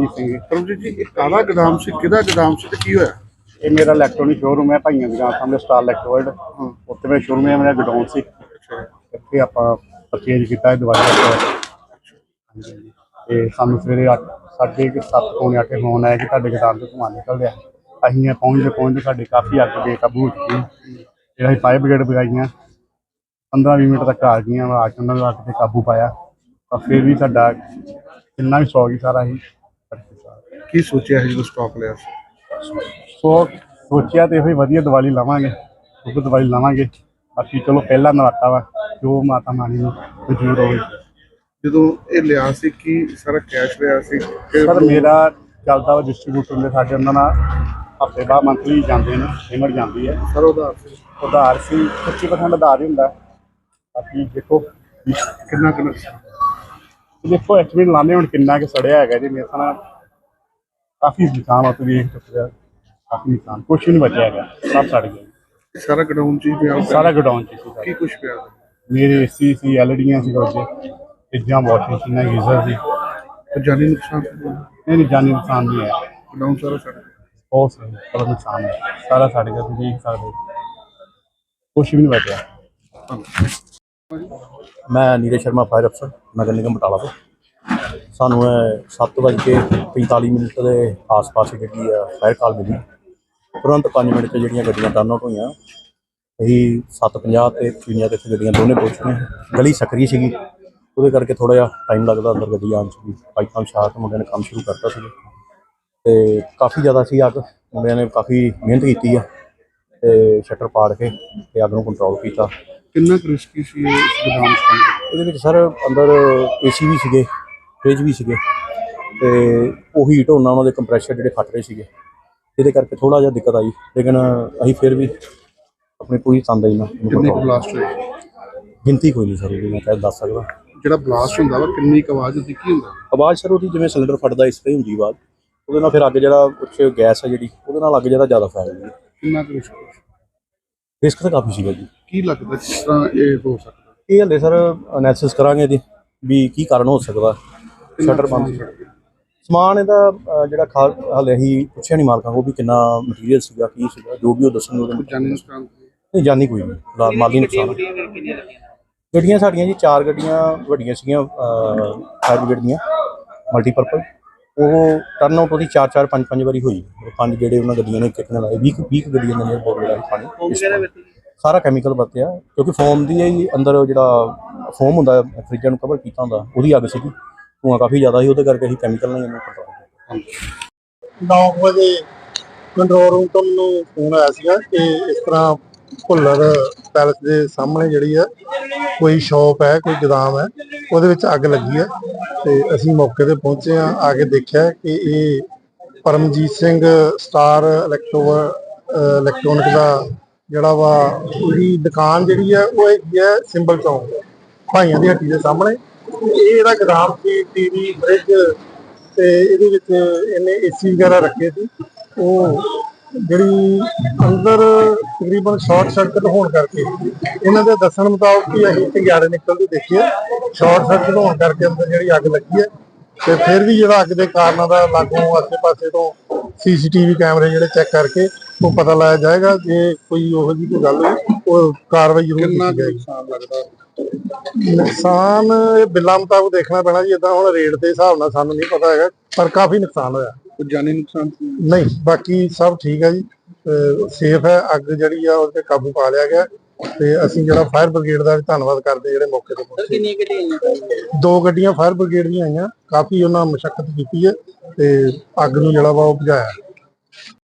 ਜੀ ਸਿੰਘ ਪਰਮਜੀਤ ਜੀ ਇਹ ਕਾਲਾ ਗਦਾਮ ਸੀ? ਕਿਹਦਾ ਗਦਾਮ ਸੀ ਤੇ ਕੀ ਹੋਇਆ? ਇਹ ਮੇਰਾ ਇਲੈਕਟ੍ਰੋਨਿਕ ਸ਼ੋਰੂਮ ਹੈ ਭਾਈਆਂ ਦੀ ਸਾਹਮਣੇ ਸਟਾਰ ਇਲੈਕਟ੍ਰੋਇਡ ਉੱਥੇ ਮੇਰਾ ਸ਼ੋਰੂਮ ਹੈ ਮੇਰਾ ਗਡਾਊਨ ਸੀ। ਇੱਥੇ ਆਪਾਂ ਪਰਚੇਜ ਕੀਤਾ ਇਹ ਦਵਾਈ ਦਾ। ਤੇ ਸਾਨੂੰ ਸਵੇਰੇ 8 ਸਾਢੇ ਕੁ ਸੱਤ ਪੌਣੇ ਅੱਠ ਫੋਨ ਆਇਆ ਕਿ ਤੁਹਾਡੇ ਗਦਾਮ ਤੋਂ ਧੂੰਆਂ ਨਿਕਲ ਰਿਹਾ। ਅਸੀਂ ਇਹ ਪਹੁੰਚਦੇ ਪਹੁੰਚਦੇ ਸਾਡੇ ਕਾਫੀ ਅੱਗ ਬੇਕਾਬੂ ਹੋ ਚੁੱਕੀ। ਜਿਹੜਾ ਅਸੀਂ ਫਾਇਰ ਬ੍ਰਿਗੇਡ ਬਗਾਈਆਂ 15-20 ਮਿੰਟ ਤੱਕ ਆ ਗਈਆਂ ਆ ਕੇ ਉਹਨਾਂ ਨੂੰ ਅੱਗ ਤੇ ਕਾਬੂ ਪਾਇਆ। ਪਰ ਫਿਰ ਵੀ ਸਾਡਾ ਕਿੰਨਾ ਵੀ ਸੌ ਗਈ ਸਾਰਾ ਹੀ ਕੀ ਸੋਚਿਆ ਹੈ ਜਦੋਂ ਸਟਾਕ ਲਿਆ ਸੀ? ਸੋ ਸੋਚਿਆ ਤੇ ਇਹ ਵਧੀਆ ਦੀਵਾਲੀ ਲਾਵਾਂਗੇ ਉਹ ਦੀਵਾਲੀ ਲਾਵਾਂਗੇ। ਬਾਕੀ ਚਲੋ ਪਹਿਲਾ ਨਰਾਤਾ ਵਾ ਜੋ ਮਾਤਾ ਮਾਨੀ ਨੂੰ ਮਨਜ਼ੂਰ ਹੋਵੇ। ਜਦੋਂ ਇਹ ਲਿਆ ਸੀ ਕੀ ਸਾਰਾ ਕੈਸ਼ ਲਿਆ ਸੀ? ਕਿ ਮੇਰਾ ਚੱਲਦਾ ਵਾ ਡਿਸਟ੍ਰੀਬਿਊਟਰ ਦੇ ਸਾਡੇ ਉਹਨਾਂ ਨਾਲ ਹਫ਼ਤੇ ਬਾਅਦ ਮੰਥਲੀ ਜਾਂਦੇ ਨੇ ਪੇਮੈਂਟ ਜਾਂਦੀ ਹੈ। ਸਾਰਾ ਸੀ? ਉਧਾਰ ਸੀ 25% ਉਧਾਰ ਹੀ ਹੁੰਦਾ। ਬਾਕੀ ਦੇਖੋ ਕਿੰਨਾ ਕਿੰਨਾ ਦੇਖੋ ਐਕਚੁਅਲੀ ਲਾਣੇ ਹੁਣ ਕਿੰਨਾ ਕਿ ਸੜਿਆ ਹੈਗਾ ਜੀ ਮੇਰੇ ਨਾਲ ਕਾਫੀ ਨੁਕਸਾਨ ਆ ਤੁਸੀਂ ਦੇਖ ਸਕਦੇ ਹੋ ਕਾਫੀ ਨੁਕਸਾਨ ਕੁਛ ਵੀ ਨਹੀਂ ਬਚਿਆ ਹੈਗਾ ਸਭ ਸੜ ਗਿਆ ਸਾਰਾ ਗਡਾਊਨ ਚ ਹੀ ਪਿਆ ਹੋਇਆ। ਸਾਰਾ ਗਡਾਊਨ ਚ ਸੀ ਸਾਰਾ। ਕੀ ਕੁਝ ਪਿਆ ਹੋਇਆ? ਮੇਰੇ ਏਸੀ ਸੀ ਐਲਡੀਆਂ ਸੀ ਉਹਦੇ ਫਰਿੱਜਾਂ ਵਾਸ਼ਿੰਗ ਮਸ਼ੀਨਾਂ ਗੀਜ਼ਰ ਸੀ ਤੇ ਜਾਨੀ ਨੁਕਸਾਨ ਇਹ ਨਹੀਂ ਜਾਨੀ ਨੁਕਸਾਨ ਨਹੀਂ ਹੈ ਗਡਾਊਨ ਸਾਰਾ ਸੜ ਗਿਆ ਬਹੁਤ ਸੀ ਬੜਾ ਨੁਕਸਾਨ ਹੈ ਸਾਰਾ ਸੜ ਗਿਆ ਤੁਸੀਂ ਦੇਖ ਸਕਦੇ ਹੋ। ਕੁਛ ਵੀ ਨਹੀਂ ਬਚਿਆ ਮੈਂ ਨੀਰਜ ਸ਼ਰਮਾ ਫਾਇਰ ਅਫਸਰ ਨਗਰ ਨਿਗਮ ਬਟਾਲਾ ਤੋਂ ਸਾਨੂੰ ਇਹ ਸੱਤ ਵੱਜ ਕੇ 45 ਮਿੰਟ ਦੇ ਆਸ-ਪਾਸ ਜਿਹੜੀ ਆ ਫਾਇਰ ਕਾਲ ਮਿਲੀ। ਤੁਰੰਤ 5 ਮਿੰਟ 'ਚ ਜਿਹੜੀਆਂ ਗੱਡੀਆਂ ਟਰਨ ਆਊਟ ਹੋਈਆਂ। ਇਹੀ 750 ਤੇ 55 ਤੇ ਗੱਡੀਆਂ ਦੋਨੇ ਪਹੁੰਚ ਗਈਆਂ। ਗਲੀ ਸਕਰੀ ਸੀਗੀ। ਉਹਦੇ ਕਰਕੇ ਥੋੜਾ ਜਿਹਾ ਟਾਈਮ ਲੱਗਦਾ ਅੰਦਰ ਗੱਡੀ ਆਉਣ 'ਚ ਵੀ। ਪਾਈਪਾਂ ਕੇ ਮੁੰਡਿਆਂ ਨੇ ਕੰਮ ਸ਼ੁਰੂ ਕਰਤਾ ਸੀ ਤੇ ਕਾਫੀ ਜ਼ਿਆਦਾ ਸੀ ਅੱਗ। ਮੁੰਡਿਆਂ ਨੇ ਕਾਫੀ ਮਿਹਨਤ ਕੀਤੀ ਆ ਤੇ ਸ਼ਟਰ ਪਾੜ ਕੇ ਤੇ ਅੱਗ ਨੂੰ ਕੰਟਰੋਲ ਕੀਤਾ। ਕਿੰਨਾ ਰਿਸਕੀ ਸੀ ਇਸ ਗਦਾਮ ਚ ਇਹਦੇ ਵਿੱਚ ਸਰ ਅੰਦਰ ਏਸੀ ਵੀ ਸੀਗੇ। ਫ੍ਰਿਜ ਵੀ ਸੀਗੇ ਤੇ ਉਹ ਹੀਟ ਹੋਣਾ ਉਹਨਾਂ ਦੇ ਕੰਪਰੈਸ਼ਰ ਜਿਹੜੇ ਫਟ ਰਹੇ ਸੀਗੇ। ਇਹਦੇ ਕਰਕੇ ਥੋੜਾ ਜਿਹਾ ਦਿੱਕਤ ਆਈ ਲੇਕਿਨ ਅਸੀਂ ਫਿਰ ਵੀ ਆਪਣੀ ਪੂਰੀ ਤੰਦਾਈ ਨਾਲ ਕਿੰਨੇ ਬਲਾਸਟ ਹੋਏ ਗਿਣਤੀ ਕੋਈ ਨਹੀਂ ਸਰ ਇਹਦੀ ਮੈਂ ਕਹਿ ਦੱਸ ਸਕਦਾ। ਜਿਹੜਾ ਬਲਾਸਟ ਹੁੰਦਾ ਵਾ ਕਿੰਨੀ ਕੁ ਆਵਾਜ਼ ਹੁੰਦੀ ਕੀ ਹੁੰਦਾ? ਆਵਾਜ਼ ਸਰ ਉਹਦੀ ਜਿਵੇਂ ਸਿਲੰਡਰ ਫਟਦਾ ਇਸ ਤਰ੍ਹਾਂ ਹੀ ਹੁੰਦੀ ਆਵਾਜ਼। ਉਹਦੇ ਨਾਲ ਫਿਰ ਅੱਗ ਜਿਹੜਾ ਉੱਚ ਗੈਸ ਹੈ ਜਿਹੜੀ ਉਹਦੇ ਨਾਲ ਅੱਗ ਜਿਹੜਾ ਜ਼ਿਆਦਾ ਫੈਲਦੀ ਹੈ ਕਿੰਨਾ ਕੁ ਰਿਸਕ ਰਿਸਕ ਤਾਂ ਕਾਫੀ ਸੀਗਾ ਜੀ। ਕੀ ਲੱਗਦਾ ਕਿਸ ਤਰ੍ਹਾਂ ਇਹ ਹੋ ਸਕਦਾ? ਇਹ ਹਲੇ ਸਰ ਅਨਾਲਿਸਿਸ ਕਰਾਂਗੇ ਜੀ ਵੀ ਕੀ ਕਾਰਨ ਹੋ ਸਕਦਾ। ਸ਼ਟਰ ਬੰਦ ਸੀ। ਸਮਾਨ ਇਹਦਾ ਜਿਹੜਾ ਖਾ ਹਲੇ ਅਸੀਂ ਪੁੱਛਿਆ ਨਹੀਂ ਮਾਲਕਾਂ ਕੋਲ ਵੀ ਕਿੰਨਾ ਮਟੀਰੀਅਲ ਸੀਗਾ ਕੀ ਸੀਗਾ ਜੋ ਵੀ ਉਹ ਦੱਸਣਗੇ ਉਹਦੇ ਜਾਨੀ ਨੁਕਸਾਨ ਨਹੀਂ ਜਾਨੀ ਕੋਈ ਨਹੀਂ ਫਿਲਹਾਲ ਮਾਲੀ ਨੁਕਸਾਨ। ਹੈ। ਗੱਡੀਆਂ ਸਾਡੀਆਂ ਜੀ ਚਾਰ ਗੱਡੀਆਂ ਵੱਡੀਆਂ ਸੀਗੀਆਂ ਫਾਇਰ ਬ੍ਰਿਗੇਡ ਦੀਆਂ ਮਲਟੀਪਰਪਲ ਉਹ ਟਰਨ ਆਊਟ ਉਹਦੀ ਚਾਰ ਚਾਰ ਪੰਜ ਪੰਜ ਵਾਰੀ ਹੋਈ। ਉਹ ਪੰਜ ਜਿਹੜੇ ਉਹਨਾਂ ਗੱਡੀਆਂ ਨੇ ਕਿਤਨੇ ਲਾਏ। 20 20 ਗੱਡੀਆਂ ਦੇ ਨੇ ਬਹੁਤ ਜਿਹੜਾ ਪਾਣੀ। ਇਸ ਤਰ੍ਹਾਂ। ਸਾਰਾ ਕੈਮੀਕਲ ਵਰਤਿਆ। ਕਿਉਂਕਿ ਫੋਮ ਦੀ ਹੀ ਅੰਦਰ ਉਹ ਜਿਹੜਾ ਫੋਮ ਹੁੰਦਾ ਫਰਿੱਜਾਂ ਨੂੰ ਕਵਰ ਕੀਤਾ ਹੁੰਦਾ ਉਹਦੀ ਅੱਗ ਸੀਗੀ। ਧੂੰਆਂ ਕਾਫੀ ਜ਼ਿਆਦਾ ਸੀ, ਉਹਦੇ ਕਰਕੇ ਅਸੀਂ ਕੈਮੀਕਲ ਨਾਲ ਇਹਨੂੰ ਕੰਟਰੋਲ ਕੀਤਾ। 9 ਵਜੇ ਕੰਟਰੋਲ ਰੂਮ ਤੋਂ ਮੈਨੂੰ ਫੋਨ ਆਇਆ ਸੀਗਾ ਕਿ ਇਸ ਤਰ੍ਹਾਂ ਭੁੱਲਰ ਪੈਲਸ ਦੇ ਸਾਹਮਣੇ ਜਿਹੜੀ ਹੈ ਕੋਈ ਸ਼ਾਪ ਹੈ, ਕੋਈ ਗੋਦਾਮ ਹੈ, ਉਹਦੇ ਵਿੱਚ ਅੱਗ ਲੱਗੀ ਹੈ ਤੇ ਅਸੀਂ ਮੌਕੇ ਤੇ ਪਹੁੰਚੇ ਆ ਆ ਕੇ ਦੇਖਿਆ ਕਿ ਇਹ Paramjeet Singh star electro electronic ਦਾ ਜਿਹੜਾ ਵਾ, ਉਹਦੀ ਦੁਕਾਨ ਜਿਹੜੀ ਹੈ ਉਹ ਹੈਗੀ ਹੈ ਸਿੰਬਲ ਚੌਂਕ, ਭਾਈਆਂ ਦੀ ਹੱਟੀ ਦੇ ਸਾਹਮਣੇ। ਇਹ ਇਹਦਾ ਗੋਦਾਮ ਸੀ, ਟੀਵੀ, ਫ੍ਰਿਜ ਤੇ ਇਹਦੇ ਵਿੱਚ ਇਹਨੇ ਏਸੀ ਵਗੈਰਾ ਰੱਖੇ ਸੀ। ਉਹ ਜਿਹੜੀ ਅੰਦਰ ਤਕਰੀਬਨ ਸ਼ਾਰਟ ਸਰਕਟ ਹੋਣ ਕਰਕੇ ਇਹਨਾਂ ਦੇ ਦੱਸਣ ਮੁਤਾਬਕ ਕਿ ਅਸੀਂ ਚੰਗਿਆੜੇ ਨਿਕਲਦੇ ਦੇਖਿਆ ਸ਼ਾਰਟ ਸਰਕਟ ਹੋਣ ਕਰਕੇ ਅੰਦਰ ਜਿਹੜੀ ਅੱਗ ਲੱਗੀ ਹੈ ਤੇ ਫਿਰ ਵੀ ਜਿਹੜਾ ਅੱਗ ਦੇ ਕਾਰਨਾਂ ਦਾ ਲਾਗੋਂ ਆਸੇ-ਪਾਸੇ ਤੋਂ ਸੀਸੀਟੀਵੀ ਕੈਮਰੇ ਜਿਹੜੇ ਚੈੱਕ ਕਰਕੇ ਉਹ ਪਤਾ ਲਾਇਆ ਜਾਏਗਾ। ਜੇ ਕੋਈ ਉਹੋ ਜਿਹੀ ਕੋਈ ਗੱਲ ਹੋਈ, ਉਹ ਕਾਰਵਾਈ ਜ਼ਰੂਰ ਕਿੰਨਾ ਕੀਤੀ ਜਾਏਗੀ ਨੁਕਸਾਨ ਇਹ ਬਿੱਲਾਂ ਮੁਤਾਬਕ ਦੇਖਣਾ ਪੈਣਾ ਜੀ ਇਦਾਂ ਹੁਣ ਰੇਟ ਦੇ ਹਿਸਾਬ ਨਾਲ ਸਾਨੂੰ ਨਹੀਂ ਪਤਾ ਹੈਗਾ ਪਰ ਕਾਫੀ ਨੁਕਸਾਨ ਹੋਇਆ। ਕੋਈ ਜਾਨੀ ਨੁਕਸਾਨ? ਨਹੀਂ? ਬਾਕੀ ਸਭ ਠੀਕ ਹੈ ਜੀ ਸੇਫ ਹੈ ਅੱਗ ਜਿਹੜੀ ਆ ਉਹਦੇ ਕਾਬੂ ਪਾ ਲਿਆ ਗਿਆ ਤੇ ਅਸੀਂ ਜਿਹੜਾ ਫਾਇਰ ਬ੍ਰਿਗੇਡ ਦਾ ਵੀ ਧੰਨਵਾਦ ਕਰਦੇ ਜਿਹੜੇ ਮੌਕੇ ਤੇ ਪਹੁੰਚੇ। ਕਿੰਨੀਆਂ ਗੱਡੀਆਂ ਦੋ ਗੱਡੀਆਂ ਫਾਇਰ ਬ੍ਰਿਗੇਡ ਦੀਆਂ ਆਈਆਂ ਕਾਫੀ ਉਹਨਾਂ ਮਸ਼ੱਕਤ ਕੀਤੀ ਹੈ ਤੇ ਅੱਗ ਨੂੰ ਜਿਹੜਾ ਵਾ ਉਹ ਬੁਝਾਇਆ